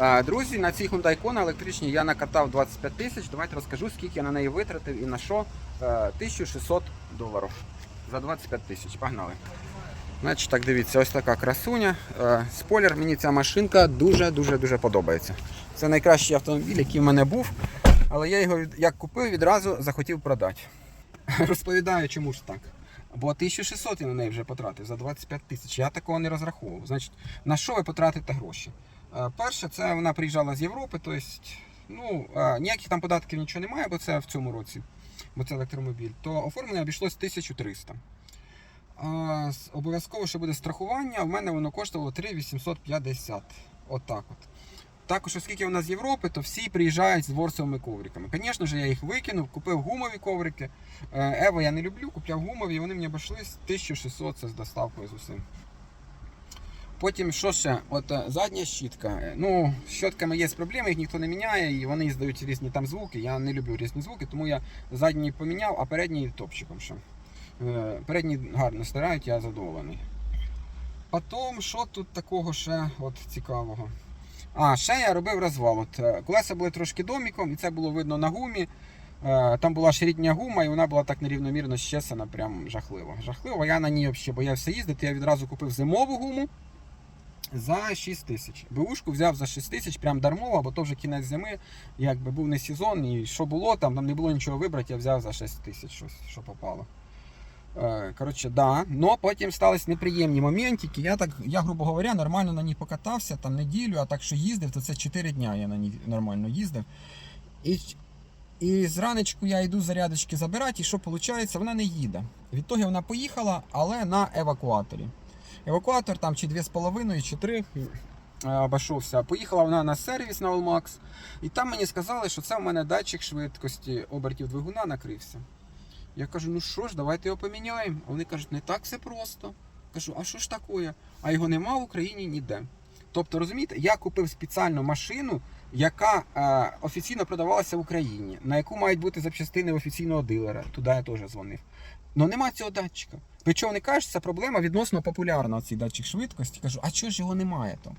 Е, Друзі, на цій Hyundai Kona електричній я накатав 25 тисяч. Давайте розкажу, скільки я на неї витратив і на що. Е, 1600 доларів за 25 тисяч. Погнали. Значить, так дивіться, ось така красуня. Е, Спойлер, мені ця машинка дуже-дуже дуже подобається. Це найкращий автомобіль, який в мене був, але я його як купив, відразу захотів продати. Розповідаю, чому ж так. Бо 1600 я на неї вже потратив за 25 тисяч. Я такого не розраховував. Значить, на що ви потратите гроші? Е, Перше, це вона приїжджала з Європи, тобто, ну, е, ніяких там податків нічого немає, бо це в цьому році, бо це електромобіль, то оформлення обійшлось 1300. Обов'язково ще буде страхування. В мене воно коштувало 3850. Отак от. Також, оскільки вона з Європи, то всі приїжджають з дворцевими ковриками. Звісно ж, я їх викинув, купив гумові коврики. Е, Ево я не люблю, купляв гумові, і вони мені обійшлись 1600 це з доставкою з усім. Потім що ще? От е, задня щітка. Е, Ну, з щотками є проблеми, їх ніхто не міняє, і вони здають різні там звуки. Я не люблю різні звуки, тому я задній поміняв, а передній топчиком ще. Е, Передній гарно стирають, я задоволений. Потім, що тут такого ще от, цікавого? А, ще я робив розвал. От, колеса були трошки доміком, і це було видно на гумі. Там була ширітня гума, і вона була так нерівномірно щесана, прям жахливо. Жахливо, я на ній взагалі боявся їздити. Я відразу купив зимову гуму за 6 тисяч. Бушку взяв за 6 тисяч, прям дармово, бо то вже кінець зими, якби був не сезон, і що було, там, там не було нічого вибрати, я взяв за 6 тисяч щось, що попало. Е, Коротше, да. Но потім сталися неприємні моментики. Я так, я, грубо говоря, нормально на ній покатався там неділю, а так що їздив, то це 4 дня я на ній нормально їздив. І, і зранечку я йду зарядочки забирати, і що виходить, вона не їде. Відтоді вона поїхала, але на евакуаторі. Евакуатор там чи 2,5, чи 3 обійшовся. Поїхала вона на сервіс на Allmax, і там мені сказали, що це в мене датчик швидкості обертів двигуна накрився. Я кажу, ну що ж, давайте його поміняємо. Вони кажуть, не так все просто. Кажу, а що ж таке? А його нема в Україні ніде. Тобто, розумієте, я купив спеціальну машину, яка е, офіційно продавалася в Україні, на яку мають бути запчастини офіційного дилера. Туди я теж дзвонив. Ну нема цього датчика. Причому вони кажуть, це проблема відносно популярна, цей датчик швидкості. Кажу, а чого ж його немає то?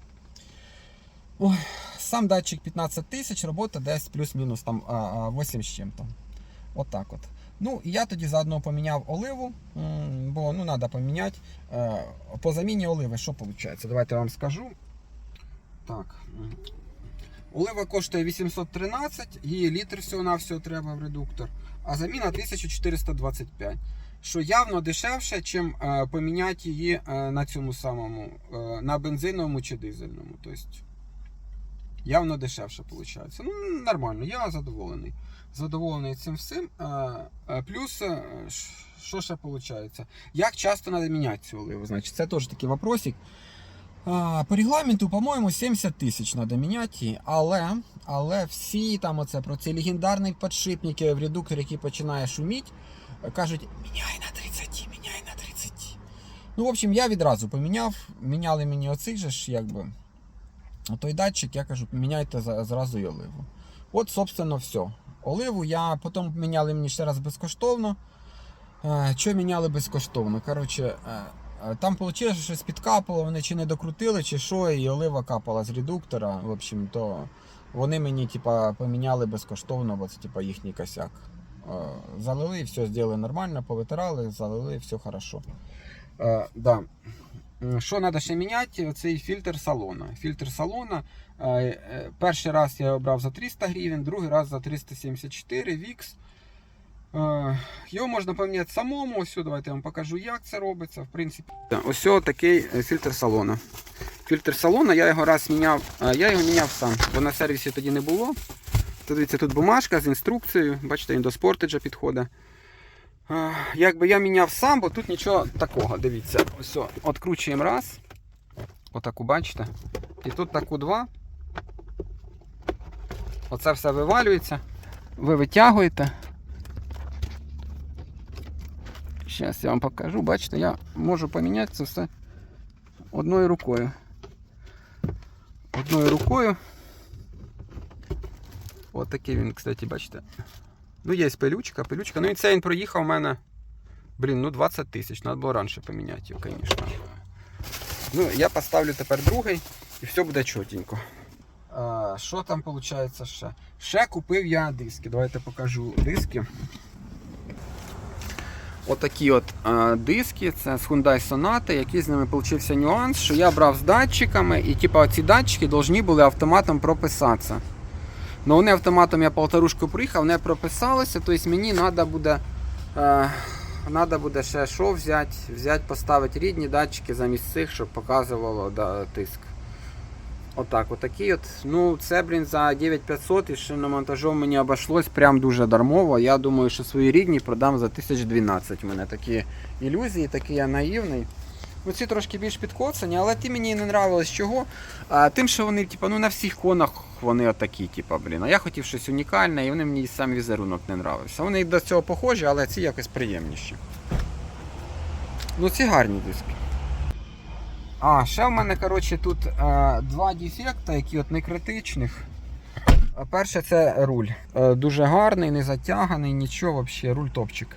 Ой, сам датчик 15 тисяч, робота десь плюс-мінус там а, а, 8 з чим-то. Отак от. Ну, і я тоді заодно поміняв оливу, бо ну, треба поміняти. Е, По заміні оливи, що виходить? Давайте я вам скажу. Так. Олива коштує 813, її літр всього-навсього треба в редуктор, а заміна 1425. Що явно дешевше, чим е, поміняти її е, на цьому самому, е, на бензиновому чи дизельному. Тобто, явно дешевше виходить. Ну, нормально, я задоволений. Задоволений цим всім. Плюс, що ще виходить? Як часто треба міняти цю оливу? Значить, це теж такий вопросик. По регламенту, по-моєму, 70 тисяч треба міняти, але, але всі там оце про ці легендарні підшипники в редукторі, який починає шуміти, кажуть, міняй на 30, міняй на 30. Ну, в общем, я відразу поміняв, міняли мені оцей же ж, якби, той датчик, я кажу, міняйте зразу і оливу. От, собственно, все. Оливу я потім міняли мені ще раз безкоштовно. Е, Що міняли безкоштовно? Коротше, е, там вийшло, що щось підкапало, вони чи не докрутили, чи що, і олива капала з редуктора. В общем, то вони мені типа, поміняли безкоштовно, бо це типа, їхній косяк. Е, Залили, все зробили нормально, повитирали, залили, все хорошо. Е, да. Що треба ще міняти? Цей фільтр салона. Фільтр салона. е, е, Перший раз я його брав за 300 гривень, другий раз за 374 VIX. Е, Його можна поміняти самому. Ось, давайте я вам покажу, як це робиться. В принципі, ось такий е, фільтр салона. Фільтр салона, я його раз міняв, е, я його міняв сам, бо на сервісі тоді не було. Дивіться, тут бумажка з інструкцією. Бачите, він до спортеджа підходить. Е, Якби я міняв сам, бо тут нічого такого. Дивіться, ось, откручуємо раз. Отаку, бачите? І тут таку два. Оце все вивалюється. Ви витягуєте. Зараз я вам покажу. Бачите, я можу поміняти це все одною рукою. Одною рукою. От такий він, кстати, бачите. Ну, є пилючка, пилючка. Ну і це він проїхав у мене. Блін, ну 20 тисяч. Треба було раніше поміняти його, звісно. Ну, я поставлю тепер другий і все буде чотенько. Що там виходить ще? Ще купив я диски. Давайте покажу диски. Отакі от е, диски, це з Hyundai Sonata, який з ними получився нюанс, що я брав з датчиками, і типу, ці датчики повинні були автоматом прописатися. Ну вони автоматом я полторушку приїхав, не прописалося, тобто мені треба буде. Е, Надо буде ще що взяти, взяти, поставити рідні датчики замість цих, щоб показувало да, тиск. Отак, отакий от. Ну, це, блін, за 9500 і шиномонтажом мені обійшлось прям дуже дармово. Я думаю, що свої рідні продам за 1012. У мене такі ілюзії, такий я наївний. Оці трошки більш підкоцані, але ті мені не нравилось чого. А, тим, що вони, типу, ну, на всіх конах вони отакі, типу, блін. А я хотів щось унікальне, і вони мені сам візерунок не нравився. Вони до цього похожі, але ці якось приємніші. Ну, ці гарні диски. А, ще в мене, коротше, тут е, два дефекти, які от не критичних. Перше це руль. Е, дуже гарний, не затяганий, нічого взагалі, руль топчик.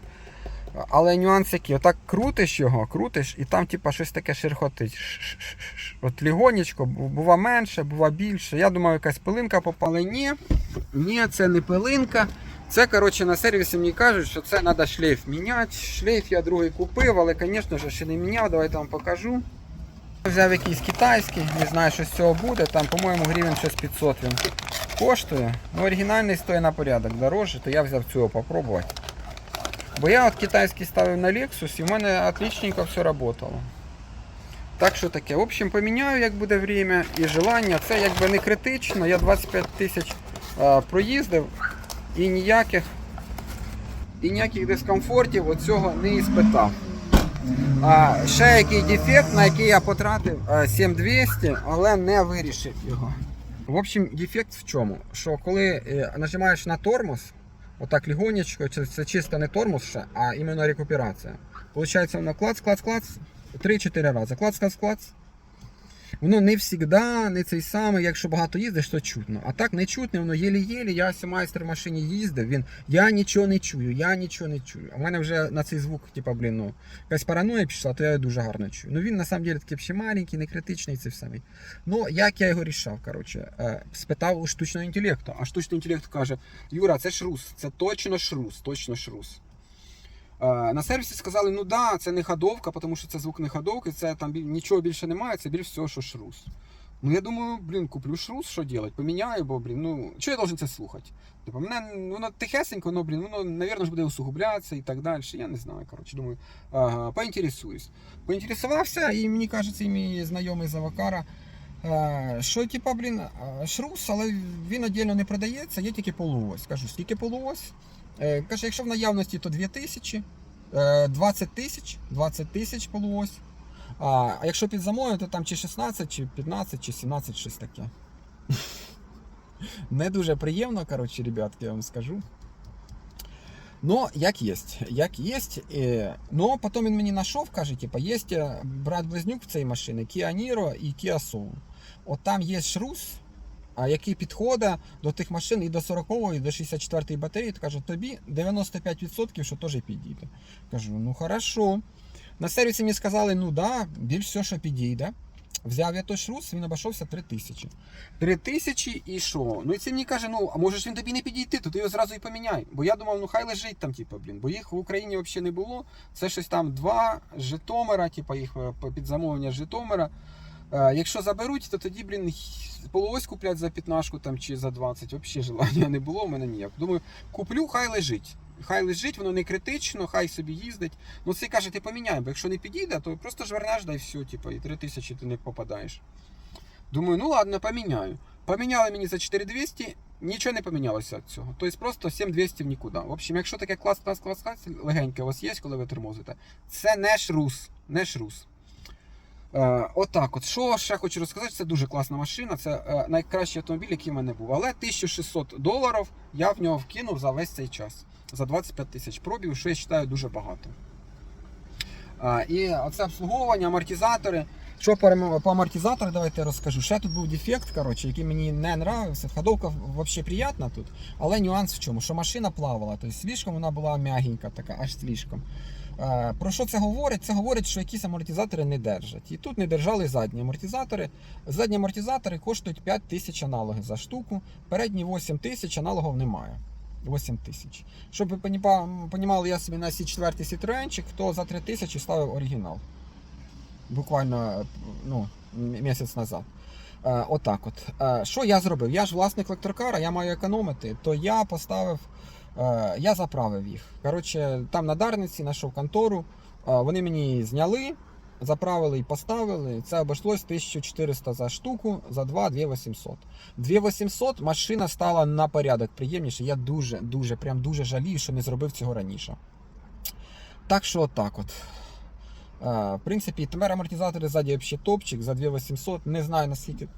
Але нюанс який, отак крутиш його, крутиш, і там типа щось таке шерхотить. От лігонечко, бу- бува менше, бува більше. Я думаю, якась пилинка попала. Ні, ні, це не пилинка. Це, коротше, на сервісі мені кажуть, що це треба шлейф міняти. Шлейф я другий купив, але, звісно ще не міняв. Давайте вам покажу. Взяв якийсь китайський, не знаю, що з цього буде. Там, по-моєму, гривень щось 500 він коштує. Ну, оригінальний стоїть на порядок дорожче, то я взяв цього попробувати. Бо я от китайський ставив на Lexus і в мене отличненько все работало. Так що таке. В общем, поміняю, як буде время і желання. Це якби не критично. Я 25 тисяч проїздив і ніяких, і ніяких дискомфортів оцього не іспитав. А, ще який дефект, на який я потратив е, 7200, але не вирішив його. В общем, дефект в чому? Що коли е, нажимаєш на тормоз, отак лігонечко, це, чисто не тормоз ще, а іменно рекуперація. Получається воно клац, клац, клац, 3-4 рази. Клац, клац, клац. Воно не завжди, не цей самий, якщо багато їздиш, то чутно. А так не чутно, воно єлі-єлі. Я майстер в машині їздив, він я нічого не чую, я нічого не чую. А в мене вже на цей звук, типа, блін, ну, якась параноя пішла, то я його дуже гарно чую. Ну він на самом деле такий ще маленький, не критичний, це все. Ну, як я його рішав, коротше, е, спитав у штучного інтелекту, а штучний інтелект каже: Юра, це шрус, це точно шрус, точно шрус. Е, На сервісі сказали, ну да, це не ходовка, тому що це звук не ходовки, це там нічого більше немає, це більш всього, що шрус. Ну я думаю, блін, куплю шрус, що робити? Поміняю, бо, блін, ну, що я должен це слухати? Типу, мене воно тихесенько, ну, блін, воно, навірно, ж буде усугублятися і так далі. Я не знаю, коротше, думаю, ага, поінтересуюсь. Поінтересувався, і мені кажеться, і мій знайомий з Авакара, е, що, типа, блін, е, шрус, але він віддільно не продається, є тільки полуось. Кажу, скільки полуось? Е, Каже, якщо в наявності, то 2 тисячі, е, 20 тисяч, 20 тисяч полуось. А, якщо під замовлення, то там чи 16, чи 15, чи 17, щось таке. Не дуже приємно, коротше, ребятки, я вам скажу. Ну, як є, як є. Е, ну, потім він мені знайшов, каже, типа, є е, брат-близнюк в цій машині, Kia Niro і Kia Soul. От там є шрус, а який підходить до тих машин і до 40 і до 64-ї батареї, то каже, тобі 95% що теж підійде. Кажу, ну хорошо. На сервісі мені сказали, ну да, більш все, що підійде. Взяв я той шрус, він обійшовся 3 тисячі. 3 тисячі і що? Ну і це мені каже, ну а може ж він тобі не підійти, то ти його зразу і поміняй. Бо я думав, ну хай лежить там, типу, блін, бо їх в Україні взагалі не було. Це щось там два Житомира, типу їх е, під замовлення Житомира. Е, якщо заберуть, то тоді, блін, полуось куплять за 15 там, чи за 20. Взагалі желання не було в мене ніяк. Думаю, куплю, хай лежить. Хай лежить, воно не критично, хай собі їздить. Ну це каже, ти поміняй, бо якщо не підійде, то просто жвернеш, да і все, типу, і 3 тисячі ти не попадаєш. Думаю, ну ладно, поміняю. Поміняли мені за 4200, нічого не помінялося від цього. Тобто просто 7200 в нікуди. В общем, якщо таке клас, клас, клас, клас легеньке у вас є, коли ви тормозите, це не шрус. Не шрус. Е, отак, от що ще хочу розказати, це дуже класна машина. Це е, найкращий автомобіль, який в мене був. Але 1600 доларів я в нього вкинув за весь цей час. За 25 тисяч пробів, що я вважаю дуже багато. А, і оце обслуговування, амортизатори. Що по, по амортизатору, давайте я розкажу. Ще тут був дефект, коротше, який мені не нравився. Ходовка взагалі приємна тут, але нюанс в чому, що машина плавала, тобто слишком вона була м'ягенька, така, аж слишком. Е, Про що це говорить? Це говорить, що якісь амортизатори не держать. І тут не держали задні амортизатори. Задні амортизатори коштують 5 тисяч аналогів за штуку. Передні 8 тисяч аналогів немає. 8 тисяч. Щоб ви понімали, я собі на Сі4 Citroenчик, то за 3 тисячі ставив оригінал. Буквально ну, місяць назад. Е, отак от. Е, що я зробив? Я ж власник електрокара, я маю економити, то я поставив, я заправив їх. Коротше, там на Дарниці знайшов контору, е, вони мені зняли, заправили і поставили. Це обійшлось 1400 за штуку, за 2 2800. 2800 машина стала на порядок приємніше. Я дуже, дуже, прям дуже жалію, що не зробив цього раніше. Так що отак от. Е, В принципі, тепер амортизатори ззаді взагалі топчик за 2800. Не знаю наскільки,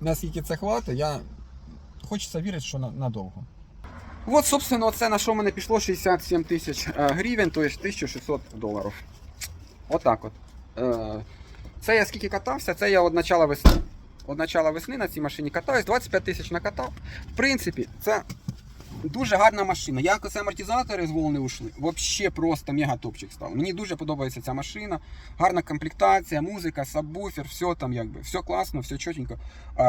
наскільки це хватить. Я хочеться вірити, що надовго. От, собственно, це на що мене пішло 67 тисяч е, гривень, тобто 1600 доларів. Отак от. Е, Це я скільки катався, це я від начала весни. Від начала весни на цій машині катаюсь, 25 тисяч накатав. В принципі, це дуже гарна машина. Як оце амортизатори з волни ушли, взагалі просто мега топчик став. Мені дуже подобається ця машина. Гарна комплектація, музика, сабвуфер, все там якби, все класно, все чотенько.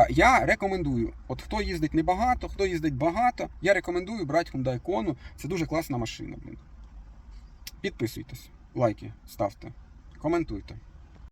Я рекомендую. От хто їздить небагато, хто їздить багато, я рекомендую брати Hyundai Kona. Це дуже класна машина, блін. Підписуйтесь, лайки ставте, коментуйте.